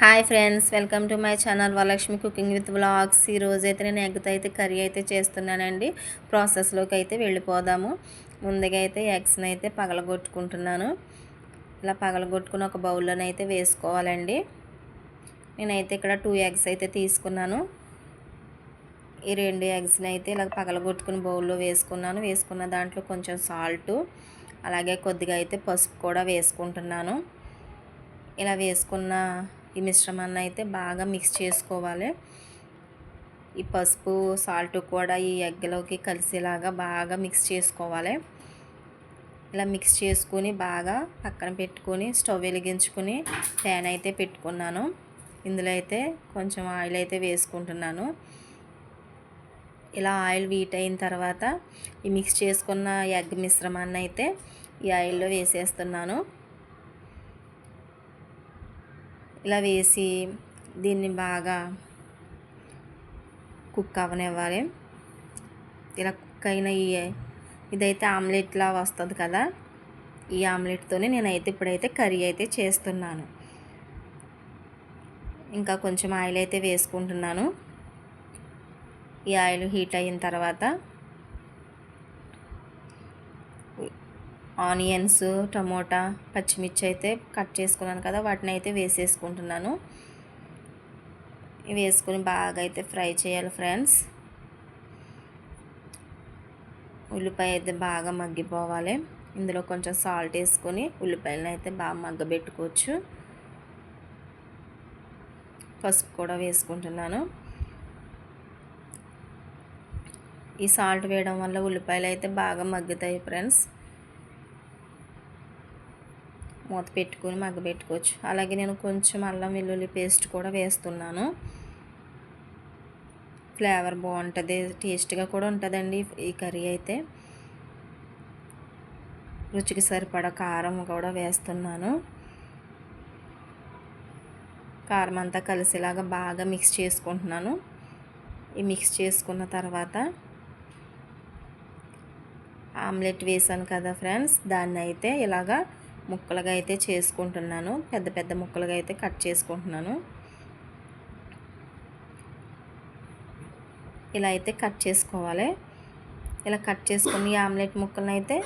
Hi friends welcome to my channel Varalakshmi cooking with blogs ఈరోజు అయితే నేను ఎగ్తో అయితే కర్రీ అయితే చేస్తున్నానండి. ప్రాసెస్లోకి అయితే వెళ్ళిపోదాము. ముందుగా అయితే ఎగ్స్ని అయితే పగలగొట్టుకుంటున్నాను. ఇలా పగలగొట్టుకుని ఒక బౌల్లోనే అయితే వేసుకోవాలండి. నేనైతే ఇక్కడ టూ ఎగ్స్ అయితే తీసుకున్నాను. ఈ రెండు ఎగ్స్ని అయితే ఇలా పగలగొట్టుకుని బౌల్లో వేసుకున్నాను. వేసుకున్న దాంట్లో కొంచెం సాల్టు అలాగే కొద్దిగా అయితే పసుపు కూడా వేసుకుంటున్నాను. ఇలా వేసుకున్న ఈ మిశ్రమాన్ని అయితే బాగా మిక్స్ చేసుకోవాలి. ఈ పసుపు సాల్ట్ కూడా ఈ ఎగ్లోకి కలిసేలాగా బాగా మిక్స్ చేసుకోవాలి. ఇలా మిక్స్ చేసుకుని బాగా పక్కన పెట్టుకొని స్టవ్ వెలిగించుకుని ప్యాన్ అయితే పెట్టుకున్నాను. ఇందులో అయితే కొంచెం ఆయిల్ అయితే వేసుకుంటున్నాను. ఇలా ఆయిల్ వీట్ అయిన తర్వాత ఈ మిక్స్ చేసుకున్న ఎగ్ మిశ్రమాన్ని అయితే ఈ ఆయిల్లో వేసేస్తున్నాను. ఇలా వేసి దీన్ని బాగా కుక్ అవనివ్వాలి. ఇలా కుక్ అయిన ఈ ఇదైతే ఆమ్లెట్లా వస్తుంది కదా ఈ ఆమ్లెట్తోనే నేనైతే ఇప్పుడైతే కర్రీ అయితే చేస్తున్నాను. ఇంకా కొంచెం ఆయిల్ అయితే వేసుకుంటున్నాను. ఈ ఆయిల్ హీట్ అయిన తర్వాత ఆనియన్స్ టమోటా పచ్చిమిర్చి అయితే కట్ చేసుకున్నాను కదా వాటిని అయితే వేసేసుకుంటున్నాను. వేసుకుని బాగా అయితే ఫ్రై చేయాలి ఫ్రెండ్స్. ఉల్లిపాయ అయితే బాగా మగ్గిపోవాలి. ఇందులో కొంచెం సాల్ట్ వేసుకొని ఉల్లిపాయలను అయితే బాగా మగ్గబెట్టుకోవచ్చు. పసుపు కూడా వేసుకుంటున్నాను. ఈ సాల్ట్ వేయడం వల్ల ఉల్లిపాయలు అయితే బాగా మగ్గుతాయి ఫ్రెండ్స్. మూత పెట్టుకొని మగ్గబెట్టుకోవచ్చు అలాగే నేను కొంచెం అల్లం వెల్లుల్లి పేస్ట్ కూడా వేస్తున్నాను. ఫ్లేవర్ బాగుంటుంది టేస్ట్గా కూడా ఉంటుందండి ఈ కర్రీ అయితే. రుచికి సరిపడా కారం కూడా వేస్తున్నాను. కారం అంతా కలిసేలాగా బాగా మిక్స్ చేసుకుంటున్నాను. ఈ మిక్స్ చేసుకున్న తర్వాత ఆమ్లెట్ వేసాను కదా ఫ్రెండ్స్ దాన్ని అయితే ఇలాగా ముక్కలుగా అయితే చేసుకుంటున్నాను. పెద్ద పెద్ద ముక్కలుగా అయితే కట్ చేసుకుంటున్నాను. ఇలా అయితే కట్ చేసుకోవాలి. ఇలా కట్ చేసుకుని ఆమ్లెట్ ముక్కలను అయితే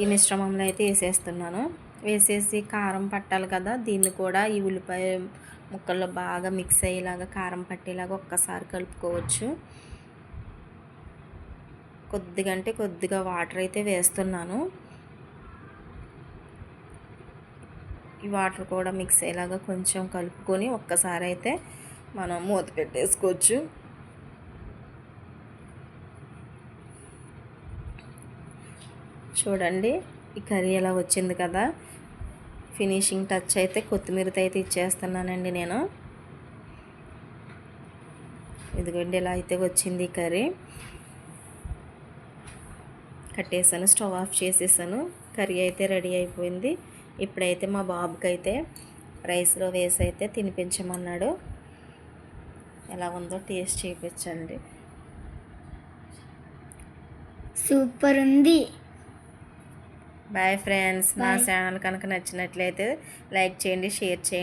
ఈ మిశ్రమంలో అయితే వేసేస్తున్నాను. వేసేసి కారం పట్టాలి కదా దీన్ని కూడా ఈ ఉల్లిపాయ ముక్కల్లో బాగా మిక్స్ అయ్యేలాగా కారం పట్టేలాగా ఒక్కసారి కలుపుకోవచ్చు. కొద్దిగా అంటే కొద్దిగా వాటర్ అయితే వేస్తున్నాను. ఈ వాటర్ కూడా మిక్స్ అయ్యేలాగా కొంచెం కలుపుకొని ఒక్కసారి అయితే మనం మూత పెట్టేసుకోవచ్చు. చూడండి ఈ కర్రీ ఎలా వచ్చింది కదా? ఫినిషింగ్ టచ్ అయితే కొత్తిమీరతో అయితే ఇచ్చేస్తున్నానండి నేను. ఇదిగోండి ఇలా అయితే వచ్చింది కర్రీ. కట్టేసాను స్టవ్ ఆఫ్ చేసేసాను. కర్రీ అయితే రెడీ అయిపోయింది. ఇప్పుడైతే మా బాబుకి అయితే రైస్లో వేసి అయితే తినిపించమన్నాడు. ఎలా ఉందో టేస్ట్ చేయించండి సూపర్ ఉంది. బాయ్ ఫ్రెండ్స్ నా ఛానల్ కనుక నచ్చినట్లయితే లైక్ చేయండి షేర్ చేయండి.